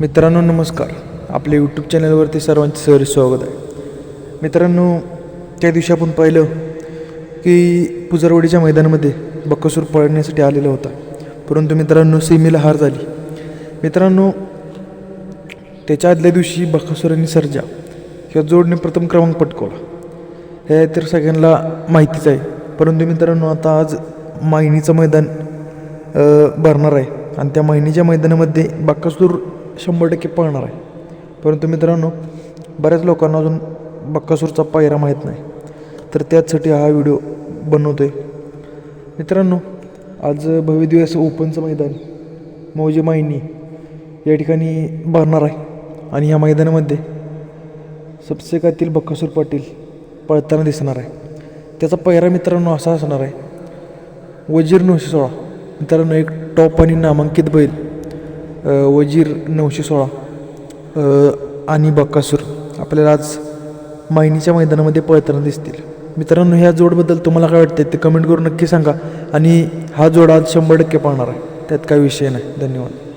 मित्रांनो नमस्कार. आपल्या यूट्यूब चॅनलवरती सर्वांचे सर स्वागत आहे. मित्रांनो त्या दिवशी आपण पाहिलं की पुजरवडीच्या मैदानामध्ये बक्कसूर पळण्यासाठी आलेला होता. परंतु मित्रांनो सीमेला हार झाली. मित्रांनो त्याच्या आदल्या दिवशी बक्कसूर आणि सर्जा ह्या जोडने प्रथम क्रमांक पटकवला. हे तर सगळ्यांना माहितीच आहे. परंतु मित्रांनो आता आज मायनीचं मैदान भरणार आहे. आणि त्या महिनीच्या मैदानामध्ये बक्कासूर शंभर टक्के पळणार आहे. परंतु मित्रांनो बऱ्याच लोकांना अजून बक्कासूरचा पायरा माहीत नाही. तर त्याचसाठी हा व्हिडिओ बनवतो आहे मित्रांनो आज भव्यदिवस ओपनचं मैदान मौजे मायनी या ठिकाणी भरणार आहे. आणि ह्या मैदानामध्ये सबसेकातील बक्कासूर पाटील पळताना दिसणार आहे. त्याचा पहिरा मित्रांनो असा असणार आहे. वजीर नऊशे सोळा. मित्रांनो एक टॉप आणि नामांकित बैल. वजीर नऊशे सोळा आणि बक्कासूर आपल्याला आज मायनीच्या मैदानामध्ये पळताना दिसतील. मित्रांनो ह्या जोडबद्दल तुम्हाला काय वाटतं ते कमेंट करून नक्की सांगा आणि हा जोड आज शंभर टक्के पाहणार आहे. त्यात काही विषय नाही. धन्यवाद.